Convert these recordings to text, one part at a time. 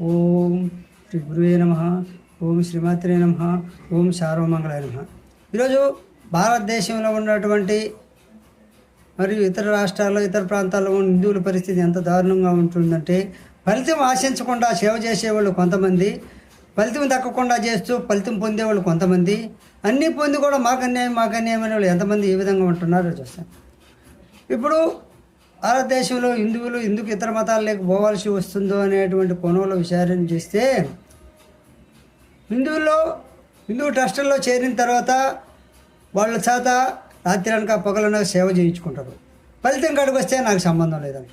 ఓం శ్రీ గురువే నమ. ఓం శ్రీమాత్రే నమ. ఓం సార్వమంగళ నమ. ఈరోజు భారతదేశంలో ఉన్నటువంటి మరియు ఇతర రాష్ట్రాల్లో ఇతర ప్రాంతాల్లో ఉన్న హిందువుల పరిస్థితి ఎంత దారుణంగా ఉంటుందంటే ఫలితం ఆశించకుండా సేవ చేసేవాళ్ళు కొంతమంది ఫలితం దక్కకుండా చేస్తూ ఫలితం పొందేవాళ్ళు కొంతమంది అన్నీ పొంది కూడా మాకు అన్యాయం మాకు అన్యాయం అనే వాళ్ళు ఎంతమంది ఏ విధంగా ఉంటున్నారో చూస్తాను ఇప్పుడు భారతదేశంలో హిందువులు ఎందుకు ఇతర మతాలకు పోవాల్సి వస్తుందో అనేటువంటి కోణంలో విచారణ చేస్తే హిందువుల్లో హిందూ ట్రస్టుల్లో చేరిన తర్వాత వాళ్ళ చేత రాత్రి అనక పగలనక సేవ చేయించుకుంటారు. ఫలితం కాడికి వస్తే నాకు సంబంధం లేదంట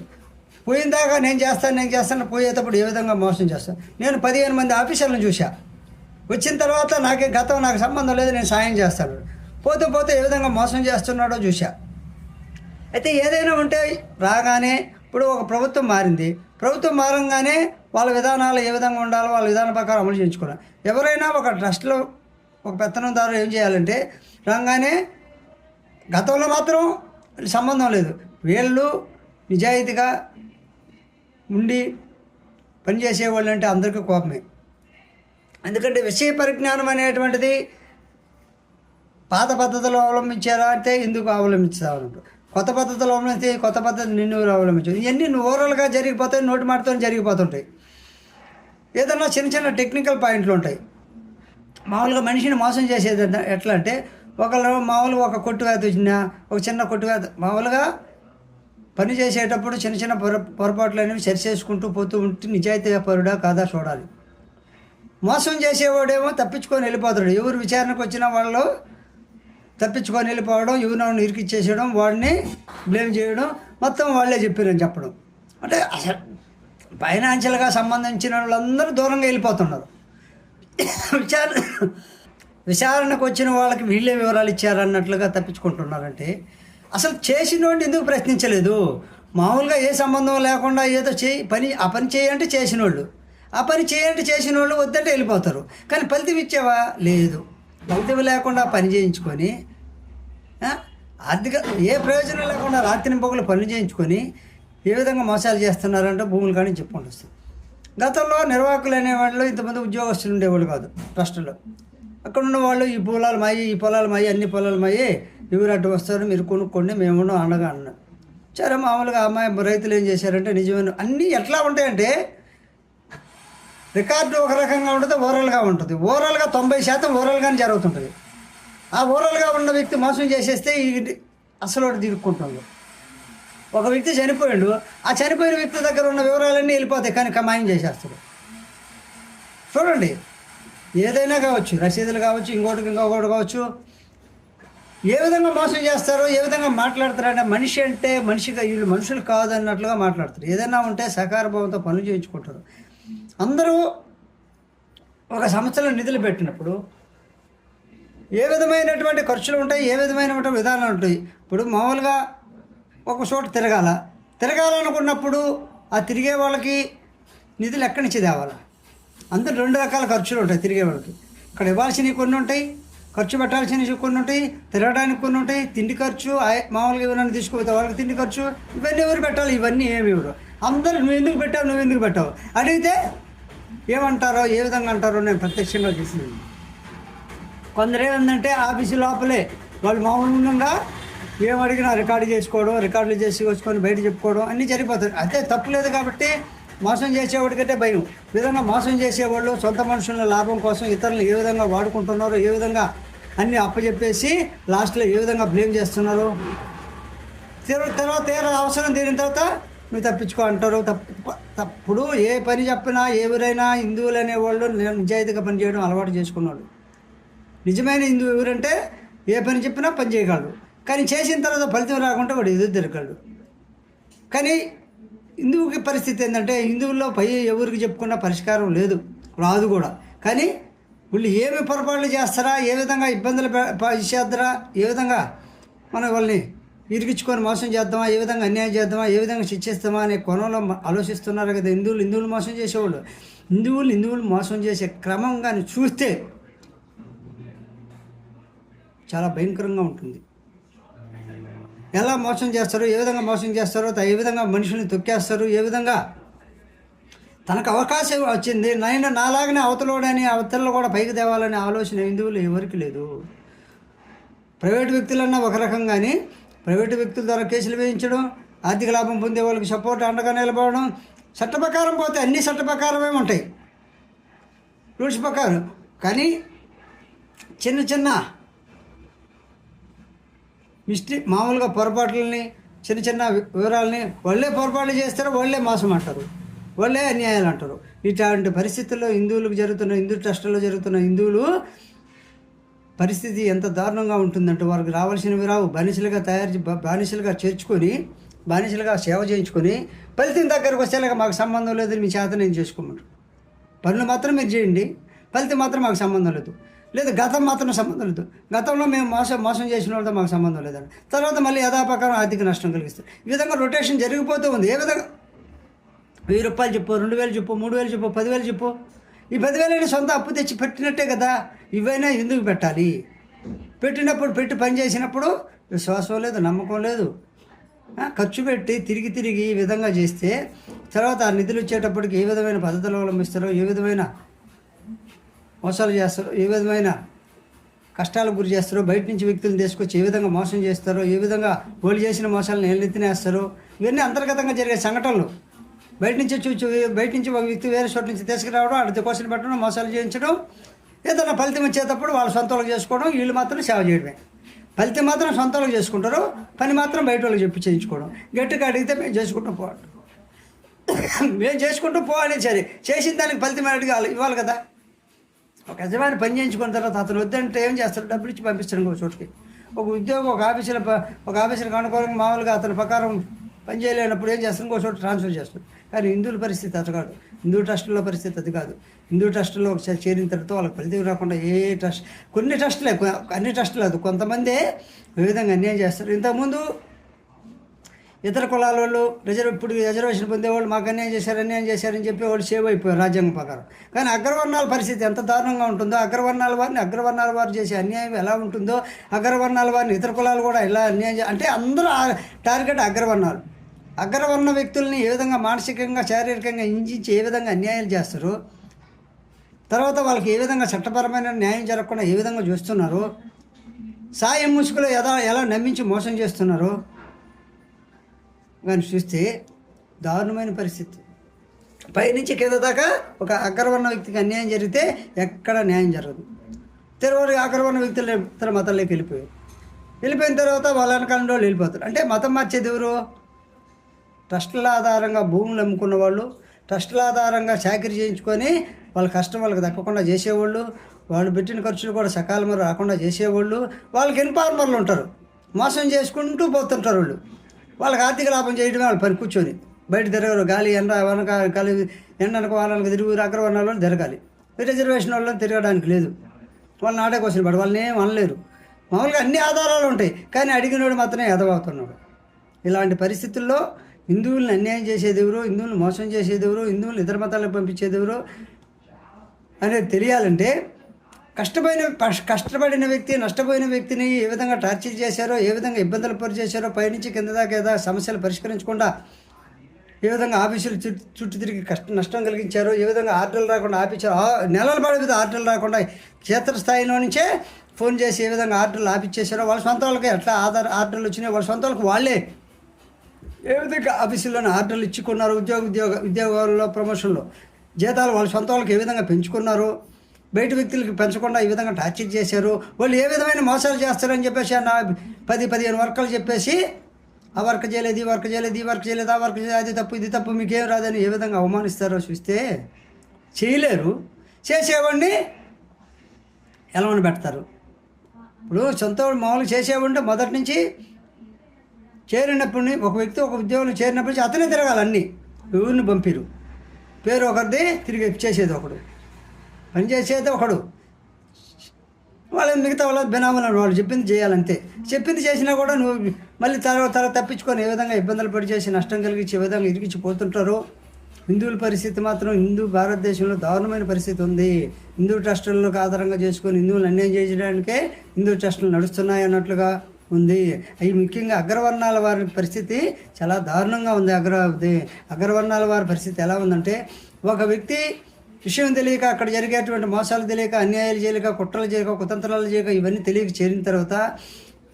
పోయిన దాకా నేను చేస్తాను నేను చేస్తాను పోయేటప్పుడు ఏ విధంగా మోసం చేస్తాను? నేను పదిహేను మంది ఆఫీసర్లను చూశా. వచ్చిన తర్వాత నాకే గతం నాకు సంబంధం లేదు నేను సాయం చేస్తాను. పోతే పోతే ఏ విధంగా మోసం చేస్తున్నాడో చూశా. అయితే ఏదైనా ఉంటే రాగానే ఇప్పుడు ఒక ప్రభుత్వం మారింది. ప్రభుత్వం మారంగానే వాళ్ళ విధానాలు ఏ విధంగా ఉండాలో వాళ్ళ విధానం ప్రకారం అమలు చేయించుకోవాలి ఎవరైనా ఒక ట్రస్ట్లో ఒక పెత్తనందారు ఏం చేయాలంటే రాగానే గతంలో మాత్రం సంబంధం లేదు. వీళ్ళు నిజాయితీగా ఉండి పనిచేసేవాళ్ళు అంటే అందరికీ కోపమే. ఎందుకంటే విషయ పరిజ్ఞానం అనేటువంటిది పాత పద్ధతిలో అవలంబించారా అంటే ఎందుకు అవలంబించాలంటారు కొత్త పద్ధతులు అవలంబిస్తే కొత్త పద్ధతి నిన్ను అవలంబించు. ఇవన్నీ ఓవరాల్గా జరిగిపోతాయి నోటి మాటతో జరిగిపోతుంటాయి. ఏదన్నా చిన్న చిన్న టెక్నికల్ పాయింట్లు ఉంటాయి. మామూలుగా మనిషిని మోసం చేసేది ఎట్లా అంటే ఒకళ్ళు మామూలుగా ఒక కొట్టుగా వచ్చిన ఒక చిన్న కొట్టుగా మామూలుగా పని చేసేటప్పుడు చిన్న చిన్న పొర పొరపాట్లు అనేవి సరి చేసుకుంటూ పోతూ ఉంటే నిజాయితీ పరుడా కాదా చూడాలి. మోసం చేసేవాడేమో తప్పించుకొని వెళ్ళిపోతాడు. ఎవరు విచారణకు వచ్చిన వాళ్ళు తప్పించుకొని వెళ్ళిపోవడం ఎవరినో ఇరికిచ్చేసేయడం వాడిని బ్లేమ్ చేయడం మొత్తం వాళ్ళే చెప్పారని చెప్పడం. అంటే అసలు ఫైనాన్షియల్గా సంబంధించిన వాళ్ళందరూ దూరంగా వెళ్ళిపోతున్నారు. విచారణ విచారణకు వచ్చిన వాళ్ళకి వీళ్ళే వివరాలు ఇచ్చారన్నట్లుగా తప్పించుకుంటున్నారంటే అసలు చేసిన వాడిని ఎందుకు ప్రశ్నించలేదు? మామూలుగా ఏ సంబంధం లేకుండా ఏదో చేయి పని ఆ పని చేయంటే చేసినోళ్ళు. ఆ పని చేయంటే చేసిన వాళ్ళు వద్దంటే వెళ్ళిపోతారు. కానీ ఫలితం ఇచ్చావా? లేదు. ఫలితం లేకుండా పని చేయించుకొని ఆర్థిక ఏ ప్రయోజనం లేకుండా రాత్రి పొగలు పనులు చేయించుకొని ఏ విధంగా మోసాలు చేస్తున్నారంటే భూములు కానీ చెప్పుకుంటూ వస్తుంది. గతంలో నిర్వాహకులు అనేవాళ్ళు ఇంతమంది ఉద్యోగస్తులు ఉండేవాళ్ళు కాదు ట్రస్టులో. అక్కడ ఉన్న వాళ్ళు ఈ పొలాలు మాయి ఈ పొలాలు మాయి అన్ని పొలాలు మాయి ఎవరు అటు వస్తారు మీరు కొనుక్కోండి మేము అండగా అన్నాం సరే మామూలుగా అమ్మాయి రైతులు ఏం చేశారంటే నిజమైన అన్నీ ఎట్లా ఉంటాయంటే రికార్డు ఒక రకంగా ఉంటుంది ఓవరాల్గా ఉంటుంది. ఓవరాల్గా తొంభై శాతం ఓవరాల్గానే జరుగుతుంటుంది. ఆ ఓవరాల్గా ఉన్న వ్యక్తి మోసం చేసేస్తే ఈ అసలు ఒకటి తిరుక్కుంటుంది. ఒక వ్యక్తి చనిపోయాడు ఆ చనిపోయిన వ్యక్తి దగ్గర ఉన్న వివరాలన్నీ వెళ్ళిపోతాయి కానీ కమాయం చేసేస్తాడు. చూడండి ఏదైనా కావచ్చు రసీదులు కావచ్చు ఇంకోటి ఇంకొకటి కావచ్చు ఏ విధంగా మోసం చేస్తారో ఏ విధంగా మాట్లాడతారంటే మనిషి అంటే మనిషిగా వీళ్ళు మనుషులు కాదు అన్నట్లుగా మాట్లాడతారు. ఏదైనా ఉంటే సహకార భావంతో పనులు చేయించుకుంటారు. అందరూ ఒక సంస్థలో నిధులు పెట్టినప్పుడు ఏ విధమైనటువంటి ఖర్చులు ఉంటాయి ఏ విధమైనటువంటి విధానాలు ఉంటాయి? ఇప్పుడు మామూలుగా ఒక చోట తిరగాల. తిరగాలనుకున్నప్పుడు ఆ తిరిగే వాళ్ళకి నిధులు ఎక్కడి నుంచి తేవాలి? అందరూ రెండు రకాల ఖర్చులు ఉంటాయి తిరిగే వాళ్ళకి. ఇక్కడ ఇవ్వాల్సినవి కొన్ని ఉంటాయి ఖర్చు పెట్టాల్సినవి కొన్ని ఉంటాయి తిరగడానికి కొన్ని ఉంటాయి తిండి ఖర్చు మామూలుగా ఎవరైనా తీసుకుపోతే వాళ్ళకి తిండి ఖర్చు ఇవన్నీ ఎవరు పెట్టాలి? ఇవన్నీ ఏమి ఇవ్వరు. అందరూ నువ్వు ఎందుకు పెట్టావు? నువ్వు ఎందుకు పెట్టావు? అడిగితే ఏమంటారో ఏ విధంగా అంటారో నేను ప్రత్యక్షంగా చూసినాను. కొందరు ఏమందంటే ఆఫీసు లోపలే. వాళ్ళు మామూలుగా ఏం అడిగినా రికార్డు చేసుకోవడం రికార్డులు చేసి వచ్చుకొని బయట చెప్పుకోవడం అన్నీ జరిగిపోతుంది అయితే తప్పులేదు కాబట్టి మోసం చేసేవాడికంటే భయం. విధంగా మోసం చేసేవాళ్ళు సొంత మనుషుల లాభం కోసం ఇతరులను ఏ విధంగా వాడుకుంటున్నారో ఏ విధంగా అన్నీ అప్పచెప్పేసి లాస్ట్లో ఏ విధంగా బ్లేమ్ చేస్తున్నారు? తీర- తర్వాత తీర అవసరం తీరిన తర్వాత నువ్వు తప్పించుకో అంటారు. తప్పు తప్పుడు ఏ పని చెప్పినా ఎవరైనా హిందువులు అనేవాళ్ళు నిజాయితీగా పనిచేయడం అలవాటు చేసుకున్నాడు. నిజమైన హిందువు ఎవరంటే ఏ పని చెప్పినా పని చేయగలడు. కానీ చేసిన తర్వాత ఫలితం రాకుండా వాడు ఎదురు తిరగలడు కానీ హిందువుకి పరిస్థితి ఏంటంటే హిందువుల్లో పై ఎవరికి చెప్పుకున్న పరిష్కారం లేదు రాదు కూడా. కానీ వీళ్ళు ఏమి పొరపాట్లు చేస్తారా ఏ విధంగా ఇబ్బందులు పె- చేద్దరా ఏ విధంగా మన వాళ్ళని ఇరికించుకొని మోసం చేద్దామా? ఏ విధంగా అన్యాయం చేద్దామా? ఏ విధంగా శిక్షిస్తామా అనే కోణంలో ఆలోచిస్తున్నారు కదా. హిందువులు హిందువులు మోసం చేసేవాళ్ళు. హిందువులు హిందువులు మోసం చేసే క్రమంగాని చూస్తే చాలా భయంకరంగా ఉంటుంది. ఎలా మోసం చేస్తారో ఏ విధంగా మోసం చేస్తారో త- ఏ విధంగా మనుషుల్ని తొక్కేస్తారు ఏ విధంగా తనకు అవకాశం వచ్చింది నేను నాలాగనే అవతలోడని అవతలలో కూడా పైకి తేవాలనే ఆలోచన హిందువులు ఎవరికి లేదు. ప్రైవేట్ వ్యక్తులన్నా ఒక రకంగానే ప్రైవేటు వ్యక్తుల ద్వారా కేసులు వేయించడం ఆర్థిక లాభం పొందే వాళ్ళకి సపోర్ట్ అండగా నిలబడడం చట్ట ప్రకారం పోతే అన్ని చట్ట ప్రకారమే ఉంటాయి. రూల్స్ ప్రకారం. కానీ చిన్న చిన్న మిస్టేక్ మామూలుగా పొరపాట్లని చిన్న చిన్న వివరాలని వాళ్ళే పొరపాట్లు చేస్తారు వాళ్ళే మోసం అంటారు. వాళ్ళే అన్యాయాలు అంటారు. ఇట్లాంటి పరిస్థితుల్లో హిందువులకు జరుగుతున్న హిందూ ట్రస్టుల్లో జరుగుతున్న హిందువులు పరిస్థితి ఎంత దారుణంగా ఉంటుందంటే వారికి రావాల్సినవి రావు. బానిసలుగా తయారు చే- బానిసలుగా చేర్చుకొని బానిసలుగా సేవ చేయించుకొని ఫలితం దగ్గరకు వచ్చేలాగా మాకు సంబంధం లేదని మీ చేత నేను చేసుకోమంటారు పనులు మాత్రం మీరు చేయండి. ఫలితం మాత్రం మాకు సంబంధం లేదు. లేదు గతం మాత్రం సంబంధం లేదు. గతంలో మేము మోసం మోసం చేసిన వాళ్ళతో మాకు సంబంధం లేదండి. తర్వాత మళ్ళీ యథాపకారం ఆర్థిక నష్టం కలిగిస్తుంది ఈ విధంగా రొటేషన్ జరిగిపోతూ ఉంది. ఏ విధంగా? వెయ్యి రూపాయలు చెప్పు రెండు వేలు చెప్పు మూడు వేలు చెప్పు పదివేలు చెప్పు. ఈ పదివేలని సొంత అప్పు తెచ్చి పెట్టినట్టే కదా ఇవైనా ఎందుకు పెట్టాలి? పెట్టినప్పుడు పెట్టి పని చేసినప్పుడు విశ్వాసం లేదు నమ్మకం లేదు. ఖర్చు పెట్టి తిరిగి తిరిగి ఈ విధంగా చేస్తే తర్వాత ఆ నిధులు వచ్చేటప్పటికి ఏ విధమైన పద్ధతులు అవలంబిస్తారో ఏ విధమైన మోసాలు చేస్తారో ఏ విధమైన కష్టాలకు గురి చేస్తారో బయట నుంచి వ్యక్తులను తీసుకొచ్చి ఏ విధంగా మోసం చేస్తారో ఏ విధంగా వాళ్ళు చేసిన మోసాలను ఏళ్ళెత్తినేస్తారో ఇవన్నీ అంతర్గతంగా జరిగే సంఘటనలు. బయట నుంచి చూచి బయట నుంచి ఒక వ్యక్తి వేరే చోట నుంచి తీసుకురావడం అడితే క్వశ్చన్ పెట్టడం మోసాలు చేయించడం ఏదైనా ఫలితం వచ్చేటప్పుడు వాళ్ళు సొంత వాళ్ళకి చేసుకోవడం వీళ్ళు మాత్రం సేవ చేయడమే. ఫలితం మాత్రం సొంత వాళ్ళకి చేసుకుంటారు పని మాత్రం బయట వాళ్ళకి చెప్పి చేయించుకోవడం. గట్టిగా అడిగితే మేము చేసుకుంటూ పోవడం మేము చేసుకుంటూ పోవాలి సరే. చేసిన దానికి ఫలితం అడిగాలి ఇవ్వాలి కదా. ఒక యజమాని పని చేయించుకున్న తర్వాత అతను వద్దంటే ఏం చేస్తారు డబ్బులు ఇచ్చి పంపిస్తాడు ఇంకో చోటుకి. ఒక ఉద్యోగం ఒక ఆఫీసులో ఒక ఆఫీసులకు అనుకూలంగా మామూలుగా అతని ప్రకారం పని చేయలేనప్పుడు ఏం చేస్తాడు? ఇంకో చోటు ట్రాన్స్ఫర్ చేస్తాడు. కానీ హిందువుల పరిస్థితి అది కాదు. హిందూ ట్రస్టుల్లో పరిస్థితి అది కాదు. హిందూ ట్రస్టులో ఒకసారి చేరిన తర్వాత వాళ్ళకి ఫలితం రాకుండా ఏ ట్రస్ట్ కొన్ని ట్రస్టులే అన్ని ట్రస్టులు అది కొంతమంది ఈ విధంగా అన్యాయం చేస్తారు. ఇంతకుముందు ఇతర కులాల వాళ్ళు రిజర్వ్ ఇప్పుడు రిజర్వేషన్ పొందేవాళ్ళు మాకు అన్యాయం చేశారు అన్యాయం చేశారని చెప్పి వాళ్ళు సేవ్ అయిపోయారు రాజ్యాంగం ప్రకారం. కానీ అగ్రవర్ణాల పరిస్థితి ఎంత దారుణంగా ఉంటుందో అగ్రవర్ణాల వారిని అగ్రవర్ణాల వారు చేసే అన్యాయం ఎలా ఉంటుందో అగ్రవర్ణాల వారిని ఇతర కులాలు కూడా ఎలా అన్యాయం చే- అంటే అందరూ టార్గెట్ అగ్రవర్ణాలు. అగ్రవర్ణ వ్యక్తుల్ని ఏ విధంగా మానసికంగా శారీరకంగా హింసించి ఏ విధంగా అన్యాయాలు చేస్తారు తర్వాత వాళ్ళకి ఏ విధంగా చట్టపరమైన న్యాయం జరగకుండా ఏ విధంగా చూస్తున్నారు సాయం ముసుగులో ఎలా ఎలా నమ్మించి మోసం చేస్తున్నారు కానీ చూస్తే దారుణమైన పరిస్థితి. పైనుంచి కింద దాకా ఒక అగ్రవర్ణ వ్యక్తికి అన్యాయం జరిగితే ఎక్కడ న్యాయం జరగదు. తెరవరి అగ్రవర్ణ వ్యక్తులు ఇతర మతాల్లోకి వెళ్ళిపోయారు. వెళ్ళిపోయిన తర్వాత వాళ్ళ వాళ్ళు వెళ్ళిపోతారు. అంటే మతం మార్చేది ఎవరు? ట్రస్టుల ఆధారంగా భూములు అమ్ముకున్న వాళ్ళు ట్రస్టుల ఆధారంగా చాకరీ చేయించుకొని వాళ్ళ కష్టం వాళ్ళకి దక్కకుండా చేసేవాళ్ళు వాళ్ళు పెట్టిన ఖర్చులు కూడా సకాలంలో రాకుండా చేసేవాళ్ళు వాళ్ళకి ఇన్ఫార్మర్లు ఉంటారు. మోసం చేసుకుంటూ పోతుంటారు వాళ్ళు. వాళ్ళకి ఆర్థిక లాభం చేయడమే వాళ్ళు పని కూర్చొని. బయట తిరగరు. గాలి ఎండ వనక గాలి ఎండనకు వాళ్ళకి తిరుగు అగ్రవర్ణాల్లో తిరగాలి. రిజర్వేషన్ వాళ్ళని తిరగడానికి లేదు. వాళ్ళని ఆడే కోసం పడు వాళ్ళని ఏం అనలేరు. మామూలుగా అన్ని ఆధారాలు ఉంటాయి. కానీ అడిగినోడు మాత్రమే ఎదవవుతున్నాడు ఇలాంటి పరిస్థితుల్లో హిందువులను అన్యాయం చేసేది ఎవరు హిందువులను మోసం చేసేది ఎవరు హిందువులను ఇతర మతాలకు పంపించేది ఎవరు అనేది తెలియాలంటే కష్టపోయిన కష్టపడిన వ్యక్తి నష్టపోయిన వ్యక్తిని ఏ విధంగా టార్చర్ చేశారో ఏ విధంగా ఇబ్బందులు పరిచేశారో పైనుంచి కింద దాకా ఏదో సమస్యలు పరిష్కరించకుండా ఏ విధంగా ఆఫీసులు చుట్టూ చుట్టూ తిరిగి కష్ట నష్టం కలిగించారో ఏ విధంగా ఆర్డర్లు రాకుండా ఆపించారు నెలల పాటు మీద ఆర్డర్లు రాకుండా క్షేత్రస్థాయిలో నుంచే ఫోన్ చేసి ఏ విధంగా ఆర్డర్లు ఆపించేశారో వాళ్ళ సొంత వాళ్ళకి ఎట్లా ఆధార్ ఆర్డర్లు వచ్చినాయి వాళ్ళ సొంత వాళ్ళకి వాళ్ళే ఏ విధంగా ఆఫీసుల్లోనే ఆర్డర్లు ఇచ్చుకున్నారు ఉద్యోగ ఉద్యోగ ఉద్యోగాల్లో ప్రమోషన్లో. జీతాలు వాళ్ళ సొంత వాళ్ళకి ఏ విధంగా పెంచుకున్నారు? బయట వ్యక్తులకి పెంచకుండా ఈ విధంగా టార్చర్ చేశారు? వాళ్ళు ఏ విధమైన మోసాలు చేస్తారని చెప్పేసి నా పది పదిహేను వర్కలు చెప్పేసి ఆ వర్క్ చేయలేదు ఈ వర్క్ చేయలేదు ఈ వర్క్ చేయలేదు ఆ వర్క్ చేయలేదు అది తప్పు ఇది తప్పు మీకేం రాదని ఏ విధంగా అవమానిస్తారో చూస్తే చేయలేరు. చేసేవాడిని ఎలవని పెడతారు ఇప్పుడు సొంత మామూలు మామూలుగా చేసేవాడిని మొదటి నుంచి చేరినప్పుడు ఒక వ్యక్తి ఒక ఉద్యోగంలో చేరినప్పటి నుంచి అతనే తిరగాలి అన్నీ. ఊరిని పంపిరు. పేరు ఒకరిది తిరిగి చేసేది ఒకడు. పని చేసేది ఒకడు. వాళ్ళ మిగతా వాళ్ళ బినామీలు వాళ్ళు చెప్పింది చేయాలంతే. చెప్పింది చేసినా కూడా నువ్వు మళ్ళీ తర్వాత తర్వాత తప్పించుకొని ఏ విధంగా ఇబ్బందులు పడి చేసి నష్టం కలిగించి ఏ విధంగా ఇరిగించి పోతుంటారో? హిందువుల పరిస్థితి మాత్రం హిందూ భారతదేశంలో దారుణమైన పరిస్థితి ఉంది. హిందూ ట్రస్టులకు ఆధారంగా చేసుకొని హిందువులు అన్యాయం చేయడానికే హిందూ ట్రస్టులు నడుస్తున్నాయి అన్నట్లుగా ఉంది. అవి ముఖ్యంగా అగ్రవర్ణాల వారి పరిస్థితి చాలా దారుణంగా ఉంది. అగ్ర అగ్రవర్ణాల వారి పరిస్థితి ఎలా ఉందంటే ఒక వ్యక్తి విషయం తెలియక అక్కడ జరిగేటువంటి మోసాలు తెలియక అన్యాయాలు చేయలేక కుట్రలు చేయక కుతంత్రాలు చేయక ఇవన్నీ తెలియక చేరిన తర్వాత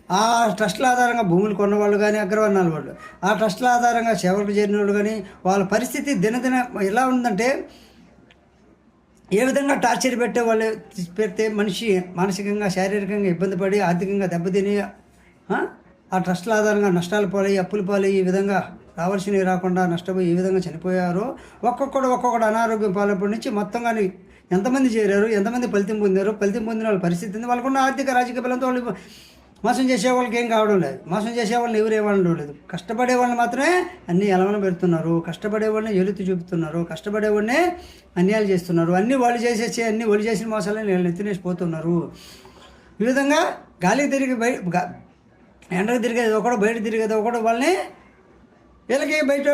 ఆ ట్రస్ట్ల ఆధారంగా భూములు కొన్నవాళ్ళు కానీ అగ్రవర్ణాల వాళ్ళు ఆ ట్రస్ట్ల ఆధారంగా సేవలకు చేరిన వాళ్ళు కానీ వాళ్ళ పరిస్థితి దినదిన ఎలా ఉందంటే ఏ విధంగా టార్చర్ పెట్టే వాళ్ళు పెడితే మనిషి మానసికంగా శారీరకంగా ఇబ్బంది పడి ఆర్థికంగా దెబ్బతిని ఆ? ట్రస్టుల ట్రస్ట్ల ఆధారంగా నష్టాలు పాలయ్యి అప్పులు పాలయ్యి ఈ విధంగా రావాల్సినవి రాకుండా నష్టపోయి ఈ విధంగా చనిపోయారో ఒక్కొక్కడు ఒక్కొక్కడు అనారోగ్యం పాలప్పటి నుంచి మొత్తం కానీ ఎంతమంది చేరారు ఎంతమంది ఫలితం పొందారు ఫలితం పొందిన వాళ్ళ పరిస్థితి ఉంది వాళ్ళకున్న ఆర్థిక రాజకీయ బలంతో వాళ్ళు మోసం చేసే వాళ్ళకి ఏం కావడం లేదు. మోసం చేసే వాళ్ళని ఎవరు ఏమనడం లేదు. కష్టపడే వాళ్ళని మాత్రమే అన్ని ఎలవన పెడుతున్నారు. కష్టపడే వాళ్ళని ఎలుతు చూపుతున్నారు. కష్టపడే వాళ్ళనే అన్యాయాలు చేస్తున్నారు. అన్ని వాళ్ళు చేసేసి అన్ని వాళ్ళు చేసిన మోసాలని వీళ్ళు ఎత్తినేసి పోతున్నారు. ఈ విధంగా గాలి తిరిగి బయట ఎండకు తిరిగేది ఒకడు బయట తిరిగేది ఒకడు వాళ్ళని వీళ్ళకి బయట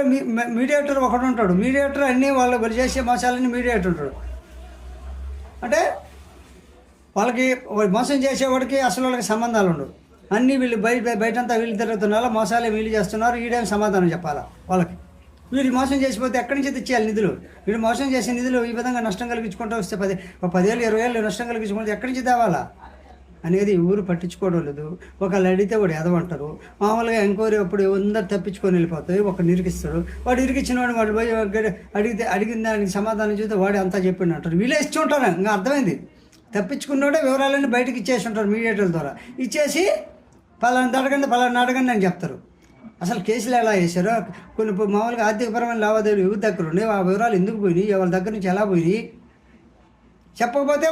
మీడియేటర్ ఒకడు ఉంటాడు. మీడియేటర్ అన్నీ వాళ్ళు వాళ్ళు చేసే మోసాలన్నీ మీడియేటర్ ఉంటాడు. అంటే వాళ్ళకి మోసం చేసేవాడికి అసలు వాళ్ళకి సంబంధాలు ఉండవు. అన్నీ వీళ్ళు బయట బయటంతా వీళ్ళు తిరుగుతున్నారు మోసాలే వీళ్ళు చేస్తున్నారు ఈడేం సమాధానం చెప్పాలా వాళ్ళకి. వీళ్ళు మోసం చేసిపోతే ఎక్కడి నుంచి తెచ్చేయాలి నిధులు? వీళ్ళు మోసం చేసే నిధులు ఈ విధంగా నష్టం కలిగించుకుంటూ వస్తే పది పదివేలు పదేళ్ళు ఇరవై ఏళ్ళు నష్టం కలిగించుకుంటే ఎక్కడి నుంచి తేవాలా? అనేది ఊరు పట్టించుకోవడం లేదు. ఒకళ్ళు అడిగితే వాడు ఎదవంటారు. మామూలుగా ఎంక్వైరీ అప్పుడు అందరు తప్పించుకొని వెళ్ళిపోతాయి ఒక నిరికిస్తాడు వాడు ఇరికిచ్చిన వాడు వాడు పోయి అడిగితే అడిగిన దానికి సమాధానం చూస్తే వాడు అంతా చెప్పిండు అంటారు వీళ్ళే ఇచ్చి ఉంటారు ఇంకా అర్థమైంది. తప్పించుకున్నాడే వివరాలన్నీ బయటకు ఇచ్చేసి ఉంటారు మీడియేటర్ల ద్వారా. ఇచ్చేసి పలానా అడగండి పలానా అడగండి అని చెప్తారు. అసలు కేసులు ఎలా వేశారో కొన్ని మామూలుగా ఆర్థికపరమైన లావాదేవీలు ఎవరి దగ్గర ఉన్నాయి ఆ వివరాలు ఎందుకు పోయినాయి వాళ్ళ దగ్గర నుంచి ఎలా పోయినాయి? చెప్పకపోతే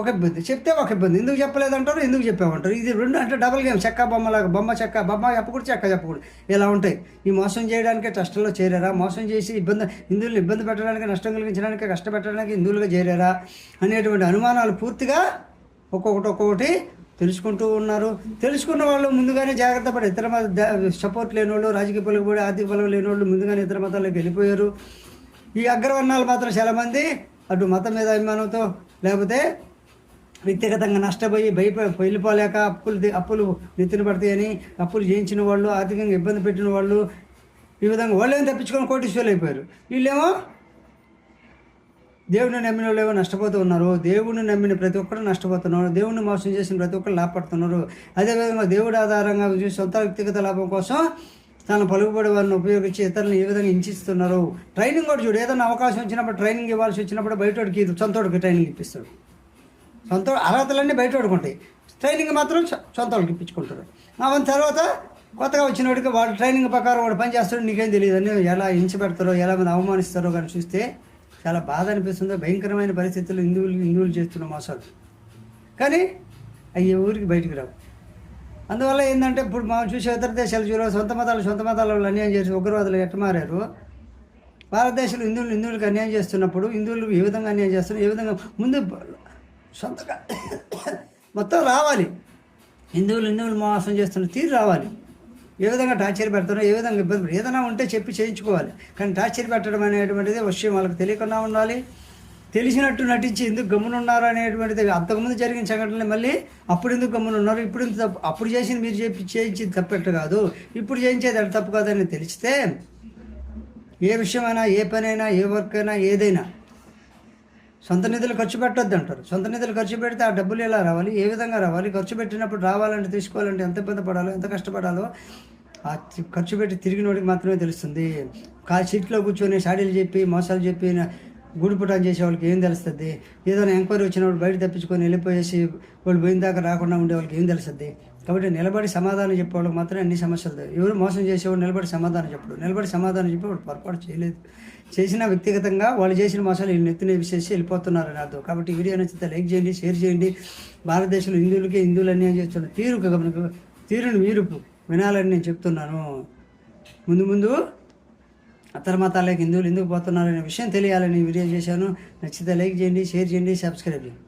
ఒక ఇబ్బంది. చెప్తే ఒక ఇబ్బంది. ఎందుకు చెప్పలేదంటారు? ఎందుకు చెప్పామంటారు? ఇది రెండు అంటే డబుల్ గేమ్ చెక్క బొమ్మలాగా బొమ్మ చెక్క బొమ్మ చెప్పకూడదు చెక్క చెప్పకూడదు. ఇలా ఉంటాయి. ఈ మోసం చేయడానికి ట్రస్టుల్లో చేరారా? మోసం చేసి ఇబ్బంది హిందువులను ఇబ్బంది పెట్టడానికి నష్టం కలిగించడానికి కష్టపెట్టడానికి హిందువులుగా చేరారా? అనేటువంటి అనుమానాలు పూర్తిగా ఒక్కొక్కటి ఒక్కొక్కటి తెలుసుకుంటూ ఉన్నారు. తెలుసుకున్న వాళ్ళు ముందుగానే జాగ్రత్త పడి ఇతర మత సపోర్ట్ లేని వాళ్ళు రాజకీయ పలుకుబడి ఆర్థిక బలం లేని వాళ్ళు ముందుగానే ఇతర మతాలకు వెళ్ళిపోయారు. ఈ అగ్రవర్ణాలు మాత్రం చాలామంది అటు మతం మీద అభిమానంతో లేకపోతే వ్యక్తిగతంగా నష్టపోయి భయప వెళ్ళిపోలేక అప్పులు అప్పులు నెత్తిన పడతాయని అప్పులు చేయించిన వాళ్ళు ఆర్థికంగా ఇబ్బంది పెట్టిన వాళ్ళు ఈ విధంగా వాళ్ళేమో తప్పించుకొని కోటీశ్వరులు అయిపోయారు. వీళ్ళేమో దేవుడిని నమ్మిన వాళ్ళు ఏమో నష్టపోతూ ఉన్నారు. దేవుడిని నమ్మిన ప్రతి ఒక్కరు నష్టపోతున్నారు. దేవుడిని మోసం చేసిన ప్రతి ఒక్కరు లాభపడుతున్నారు. అదేవిధంగా దేవుడి ఆధారంగా చూసి సొంత వ్యక్తిగత లాభం కోసం తన పలుకుబడి వారిని ఉపయోగించి ఇతరులను ఏ విధంగా హింసిస్తున్నారు. ట్రైనింగ్ కూడా చూడు ఏదైనా అవకాశం వచ్చినప్పుడు ట్రైనింగ్ ఇవ్వాల్సి వచ్చినప్పుడు బయటోడికి సొంతోడికి ట్రైనింగ్ ఇప్పిస్తాడు. సొంత అర్హతలన్నీ బయట పడుకుంటాయి. ట్రైనింగ్ మాత్రం సొంత వాళ్ళకి ఇప్పించుకుంటారు. అవన్న తర్వాత కొత్తగా వచ్చిన వాడికి వాడు ట్రైనింగ్ ప్రకారం వాడు పని చేస్తాడు నీకేం తెలియదు అని ఎలా హింస పెడతారో ఎలా మంది అవమానిస్తారో కానీ చూస్తే చాలా బాధ అనిపిస్తుంది. భయంకరమైన పరిస్థితులు హిందువులు హిందువులు చేస్తున్న మోసాలు. కానీ అవి ఊరికి బయటికి రావు. అందువల్ల ఏంటంటే ఇప్పుడు మనం చూసే ఇతర దేశాలు చూడాలి సొంత మతాలు సొంత మతాల వాళ్ళు అన్యాయం చేసి ఉగ్రవాదులు ఎట్టమారారు భారతదేశంలో హిందువులు హిందువులకు అన్యాయం చేస్తున్నప్పుడు హిందువులు ఏ విధంగా అన్యాయం చేస్తున్నారు? ఏ విధంగా? ముందు సొంతగా. మొత్తం రావాలి. హిందువులు హిందువులు మోసం చేస్తున్న తీరు రావాలి. ఏ విధంగా టార్చర్ పెడతారో ఏ విధంగా ఇబ్బంది ఏదైనా ఉంటే చెప్పి చేయించుకోవాలి. కానీ టార్చర్ పెట్టడం అనేటువంటిది విషయం వాళ్ళకి తెలియకుండా ఉండాలి. తెలిసినట్టు నటించి ఎందుకు గమ్మునున్నారు అనేటువంటిది అంతకుముందు జరిగిన సంఘటనలు మళ్ళీ అప్పుడు ఎందుకు గమ్మునున్నారు? ఇప్పుడు ఎందుకు తప్పు అప్పుడు చేసింది మీరు చెప్పి చేయించింది తప్పెట్టు కాదు. ఇప్పుడు చేయించేది అది తప్పు కాదని తెలిస్తే ఏ విషయమైనా ఏ పనైనా ఏ వర్క్ అయినా ఏదైనా సొంత నిధులు ఖర్చు పెట్టొద్దు అంటారు. సొంత నిధులు ఖర్చు పెడితే ఆ డబ్బులు ఎలా రావాలి? ఏ విధంగా రావాలి? ఖర్చు పెట్టినప్పుడు రావాలంటే తీసుకోవాలంటే ఎంత ఇబ్బంది పడాలో ఎంత కష్టపడాలో ఆ ఖర్చు పెట్టి తిరిగినోడికి మాత్రమే తెలుస్తుంది. కా సీట్లో కూర్చొని షాడీలు చెప్పి మోసాలు చెప్పి నా- గూడుపుటాన్ చేసే వాళ్ళకి ఏం తెలుస్తుంది? ఏదైనా ఎంక్వైరీ వచ్చినప్పుడు బయట తప్పించుకొని వెళ్ళిపోయేసి వాళ్ళు పోయిన దాకా రాకుండా ఉండే వాళ్ళకి ఏం తెలుస్తుంది? కాబట్టి నిలబడి సమాధానం చెప్పేవాళ్ళకి మాత్రమే అన్ని సమస్యలు ఎవరు మోసం చేసేవాడు నిలబడి సమాధానం చెప్పడు. నిలబడి సమాధానం చెప్పి వాడు పొరపాటు చేయలేదు. చేసిన వ్యక్తిగతంగా వాళ్ళు చేసిన మోసాలు వీళ్ళు నెత్తిన విశేషి వెళ్ళిపోతున్నారని అర్థం. కాబట్టి వీడియో నచ్చితే లైక్ చేయండి షేర్ చేయండి. భారతదేశంలో హిందువులకి హిందువులు అన్యాయం చేస్తున్న తీరు గమనిక తీరుని మీరు వినాలని నేను చెప్తున్నాను. ముందు ముందు అతర మతాలకు హిందువులు ఎందుకు పోతున్నారనే విషయం తెలియాలని వీడియో చేశాను. నచ్చితే లైక్ చేయండి షేర్ చేయండి సబ్స్క్రైబ్ చేయండి.